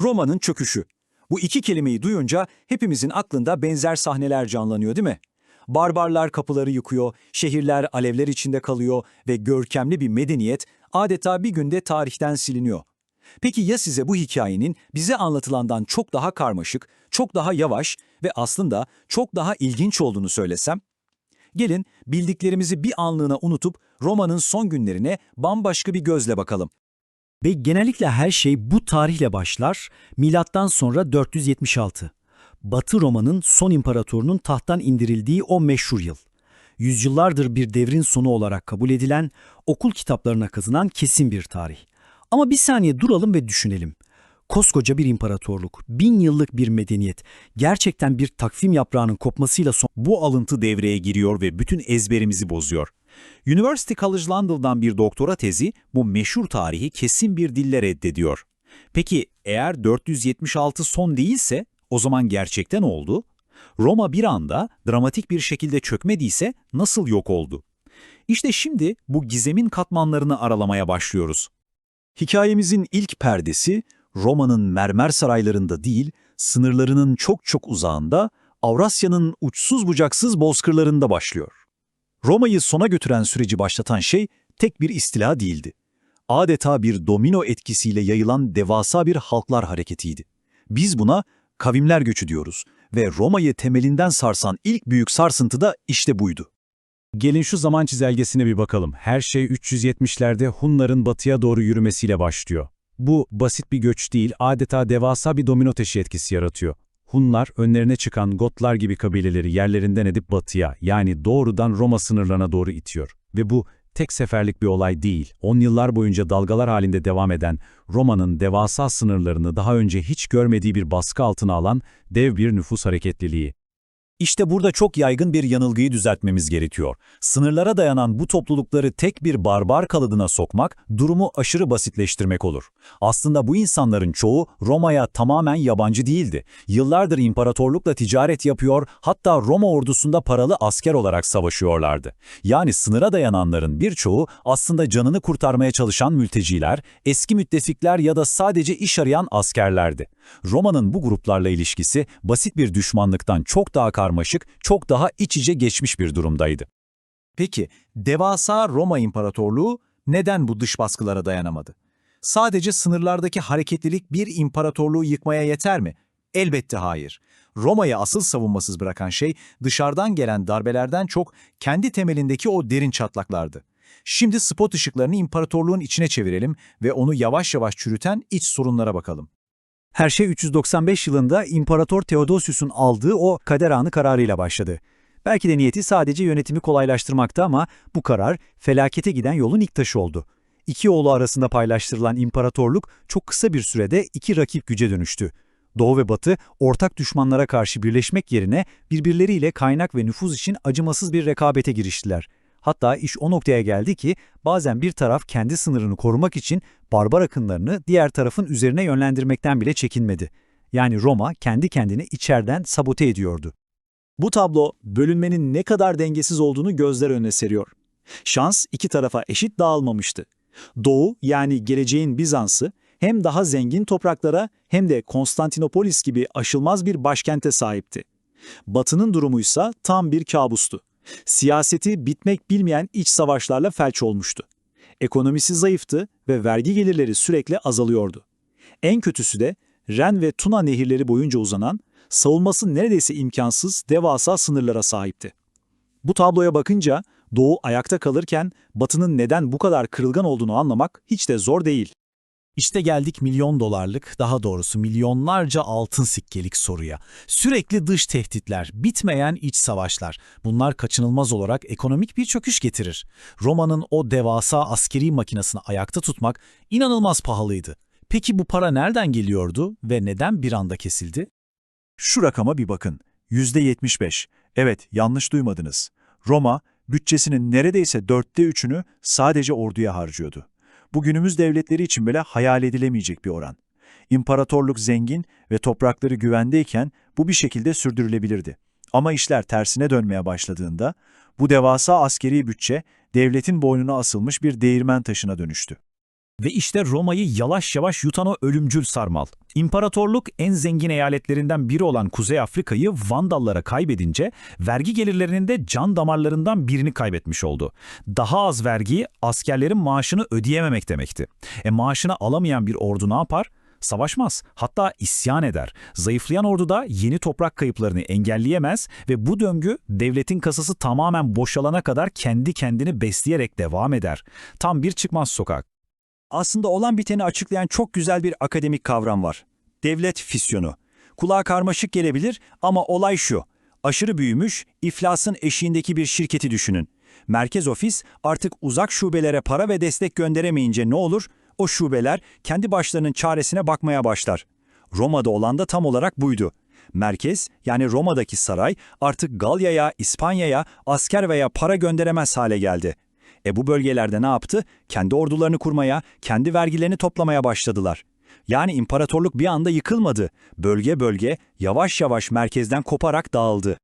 Roma'nın çöküşü. Bu iki kelimeyi duyunca hepimizin aklında benzer sahneler canlanıyor değil mi? Barbarlar kapıları yıkıyor, şehirler alevler içinde kalıyor ve görkemli bir medeniyet adeta bir günde tarihten siliniyor. Peki ya size bu hikayenin bize anlatılandan çok daha karmaşık, çok daha yavaş ve aslında çok daha ilginç olduğunu söylesem? Gelin bildiklerimizi bir anlığına unutup Roma'nın son günlerine bambaşka bir gözle bakalım. Ve genellikle her şey bu tarihle başlar, milattan sonra 476. Batı Roma'nın son imparatorunun tahttan indirildiği o meşhur yıl. Yüzyıllardır bir devrin sonu olarak kabul edilen, okul kitaplarına kazınan kesin bir tarih. Ama bir saniye duralım ve düşünelim. Koskoca bir imparatorluk, bin yıllık bir medeniyet, gerçekten bir takvim yaprağının kopmasıyla son... Bu alıntı devreye giriyor ve bütün ezberimizi bozuyor. University College London'dan bir doktora tezi bu meşhur tarihi kesin bir dille reddediyor. Peki eğer 476 son değilse o zaman gerçekten oldu? Roma bir anda dramatik bir şekilde çökmediyse nasıl yok oldu? İşte şimdi bu gizemin katmanlarını aralamaya başlıyoruz. Hikayemizin ilk perdesi Roma'nın mermer saraylarında değil, sınırlarının çok çok uzağında, Avrasya'nın uçsuz bucaksız bozkırlarında başlıyor. Roma'yı sona götüren süreci başlatan şey tek bir istila değildi. Adeta bir domino etkisiyle yayılan devasa bir halklar hareketiydi. Biz buna kavimler göçü diyoruz ve Roma'yı temelinden sarsan ilk büyük sarsıntı da işte buydu. Gelin şu zaman çizelgesine bir bakalım. Her şey 370'lerde Hunların batıya doğru yürümesiyle başlıyor. Bu basit bir göç değil, adeta devasa bir domino taşı etkisi yaratıyor. Hunlar önlerine çıkan Gotlar gibi kabileleri yerlerinden edip batıya, yani doğrudan Roma sınırlarına doğru itiyor. Ve bu tek seferlik bir olay değil, on yıllar boyunca dalgalar halinde devam eden, Roma'nın devasa sınırlarını daha önce hiç görmediği bir baskı altına alan dev bir nüfus hareketliliği. İşte burada çok yaygın bir yanılgıyı düzeltmemiz gerekiyor. Sınırlara dayanan bu toplulukları tek bir barbar kalıdına sokmak, durumu aşırı basitleştirmek olur. Aslında bu insanların çoğu Roma'ya tamamen yabancı değildi. Yıllardır imparatorlukla ticaret yapıyor, hatta Roma ordusunda paralı asker olarak savaşıyorlardı. Yani sınıra dayananların birçoğu aslında canını kurtarmaya çalışan mülteciler, eski müttefikler ya da sadece iş arayan askerlerdi. Roma'nın bu gruplarla ilişkisi basit bir düşmanlıktan çok daha karmaşık, çok daha iç içe geçmiş bir durumdaydı. Peki, devasa Roma İmparatorluğu neden bu dış baskılara dayanamadı? Sadece sınırlardaki hareketlilik bir imparatorluğu yıkmaya yeter mi? Elbette hayır. Roma'yı asıl savunmasız bırakan şey dışarıdan gelen darbelerden çok kendi temelindeki o derin çatlaklardı. Şimdi spot ışıklarını imparatorluğun içine çevirelim ve onu yavaş yavaş çürüten iç sorunlara bakalım. Her şey 395 yılında İmparator Theodosius'un aldığı o kader anı kararıyla başladı. Belki de niyeti sadece yönetimi kolaylaştırmaktı ama bu karar felakete giden yolun ilk taşı oldu. İki oğlu arasında paylaştırılan imparatorluk çok kısa bir sürede iki rakip güce dönüştü. Doğu ve Batı ortak düşmanlara karşı birleşmek yerine birbirleriyle kaynak ve nüfuz için acımasız bir rekabete giriştiler. Hatta iş o noktaya geldi ki bazen bir taraf kendi sınırını korumak için barbar akınlarını diğer tarafın üzerine yönlendirmekten bile çekinmedi. Yani Roma kendi kendini içeriden sabote ediyordu. Bu tablo bölünmenin ne kadar dengesiz olduğunu gözler önüne seriyor. Şans iki tarafa eşit dağılmamıştı. Doğu yani geleceğin Bizans'ı hem daha zengin topraklara hem de Konstantinopolis gibi aşılmaz bir başkente sahipti. Batı'nın durumuysa tam bir kabustu. Siyaseti bitmek bilmeyen iç savaşlarla felç olmuştu. Ekonomisi zayıftı ve vergi gelirleri sürekli azalıyordu. En kötüsü de Ren ve Tuna nehirleri boyunca uzanan, savunması neredeyse imkansız devasa sınırlara sahipti. Bu tabloya bakınca Doğu ayakta kalırken Batı'nın neden bu kadar kırılgan olduğunu anlamak hiç de zor değil. İşte geldik milyon dolarlık, daha doğrusu milyonlarca altın sikkelik soruya. Sürekli dış tehditler, bitmeyen iç savaşlar. Bunlar kaçınılmaz olarak ekonomik bir çöküş getirir. Roma'nın o devasa askeri makinesini ayakta tutmak inanılmaz pahalıydı. Peki bu para nereden geliyordu ve neden bir anda kesildi? Şu rakama bir bakın. %75. Evet, yanlış duymadınız. Roma, bütçesinin neredeyse dörtte üçünü sadece orduya harcıyordu. Bu günümüz devletleri için bile hayal edilemeyecek bir oran. İmparatorluk zengin ve toprakları güvendeyken bu bir şekilde sürdürülebilirdi. Ama işler tersine dönmeye başladığında bu devasa askeri bütçe devletin boynuna asılmış bir değirmen taşına dönüştü. Ve işte Roma'yı yavaş yavaş yutan o ölümcül sarmal. İmparatorluk en zengin eyaletlerinden biri olan Kuzey Afrika'yı Vandallara kaybedince vergi gelirlerinin de can damarlarından birini kaybetmiş oldu. Daha az vergi askerlerin maaşını ödeyememek demekti. E maaşını alamayan bir ordu ne yapar? Savaşmaz, hatta isyan eder. Zayıflayan ordu da yeni toprak kayıplarını engelleyemez ve bu döngü devletin kasası tamamen boşalana kadar kendi kendini besleyerek devam eder. Tam bir çıkmaz sokak. Aslında olan biteni açıklayan çok güzel bir akademik kavram var. Devlet fisyonu. Kulağa karmaşık gelebilir ama olay şu. Aşırı büyümüş, iflasın eşiğindeki bir şirketi düşünün. Merkez ofis artık uzak şubelere para ve destek gönderemeyince ne olur? O şubeler kendi başlarının çaresine bakmaya başlar. Roma'da olan da tam olarak buydu. Merkez yani Roma'daki saray artık Galya'ya, İspanya'ya asker veya para gönderemez hale geldi. E bu bölgelerde ne yaptı? Kendi ordularını kurmaya, kendi vergilerini toplamaya başladılar. Yani imparatorluk bir anda yıkılmadı. Bölge bölge yavaş yavaş merkezden koparak dağıldı.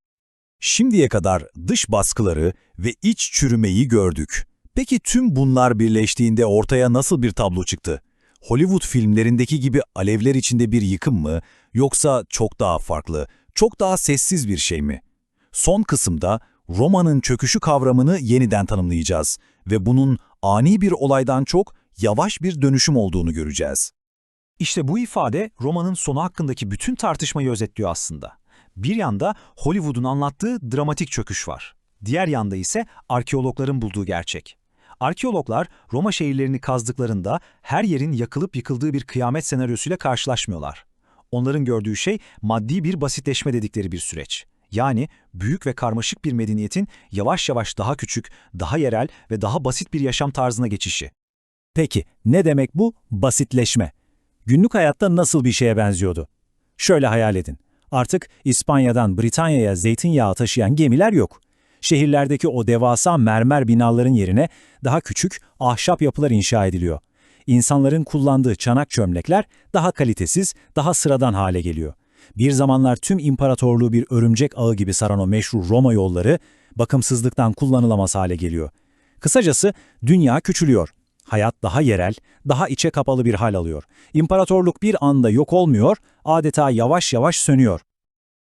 Şimdiye kadar dış baskıları ve iç çürümeyi gördük. Peki tüm bunlar birleştiğinde ortaya nasıl bir tablo çıktı? Hollywood filmlerindeki gibi alevler içinde bir yıkım mı yoksa çok daha farklı, çok daha sessiz bir şey mi? Son kısımda Roma'nın çöküşü kavramını yeniden tanımlayacağız ve bunun ani bir olaydan çok yavaş bir dönüşüm olduğunu göreceğiz. İşte bu ifade romanın sonu hakkındaki bütün tartışmayı özetliyor aslında. Bir yanda Hollywood'un anlattığı dramatik çöküş var. Diğer yanda ise arkeologların bulduğu gerçek. Arkeologlar Roma şehirlerini kazdıklarında her yerin yakılıp yıkıldığı bir kıyamet senaryosuyla karşılaşmıyorlar. Onların gördüğü şey maddi bir basitleşme dedikleri bir süreç. Yani büyük ve karmaşık bir medeniyetin yavaş yavaş daha küçük, daha yerel ve daha basit bir yaşam tarzına geçişi. Peki ne demek bu basitleşme? Günlük hayatta nasıl bir şeye benziyordu? Şöyle hayal edin. Artık İspanya'dan Britanya'ya zeytinyağı taşıyan gemiler yok. Şehirlerdeki o devasa mermer binaların yerine daha küçük ahşap yapılar inşa ediliyor. İnsanların kullandığı çanak çömlekler daha kalitesiz, daha sıradan hale geliyor. Bir zamanlar tüm imparatorluğu bir örümcek ağı gibi saran o meşhur Roma yolları bakımsızlıktan kullanılamaz hale geliyor. Kısacası dünya küçülüyor. Hayat daha yerel, daha içe kapalı bir hal alıyor. İmparatorluk bir anda yok olmuyor, adeta yavaş yavaş sönüyor.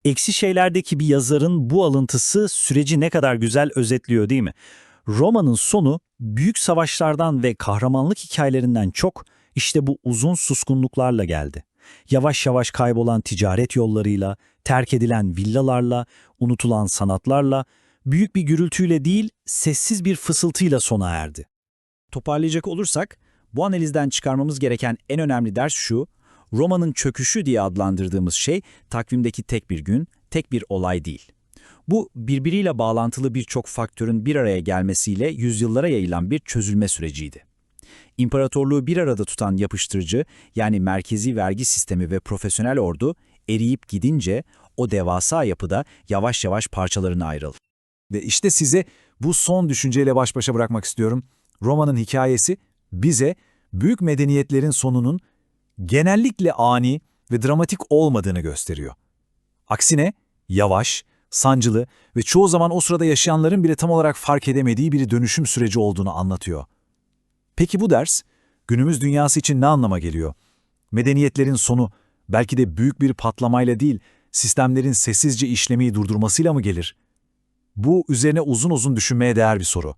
Eksi şeylerdeki bir yazarın bu alıntısı süreci ne kadar güzel özetliyor değil mi? Roma'nın sonu büyük savaşlardan ve kahramanlık hikayelerinden çok işte bu uzun suskunluklarla geldi. Yavaş yavaş kaybolan ticaret yollarıyla, terk edilen villalarla, unutulan sanatlarla, büyük bir gürültüyle değil, sessiz bir fısıltıyla sona erdi. Toparlayacak olursak, bu analizden çıkarmamız gereken en önemli ders şu, Roma'nın çöküşü diye adlandırdığımız şey takvimdeki tek bir gün, tek bir olay değil. Bu birbiriyle bağlantılı birçok faktörün bir araya gelmesiyle yüzyıllara yayılan bir çözülme süreciydi. İmparatorluğu bir arada tutan yapıştırıcı yani merkezi vergi sistemi ve profesyonel ordu eriyip gidince o devasa yapıda yavaş yavaş parçalarına ayrıldı. Ve işte size bu son düşünceyle baş başa bırakmak istiyorum. Roma'nın hikayesi bize büyük medeniyetlerin sonunun genellikle ani ve dramatik olmadığını gösteriyor. Aksine yavaş, sancılı ve çoğu zaman o sırada yaşayanların bile tam olarak fark edemediği bir dönüşüm süreci olduğunu anlatıyor. Peki bu ders günümüz dünyası için ne anlama geliyor? Medeniyetlerin sonu belki de büyük bir patlamayla değil, sistemlerin sessizce işlemeyi durdurmasıyla mı gelir? Bu üzerine uzun uzun düşünmeye değer bir soru.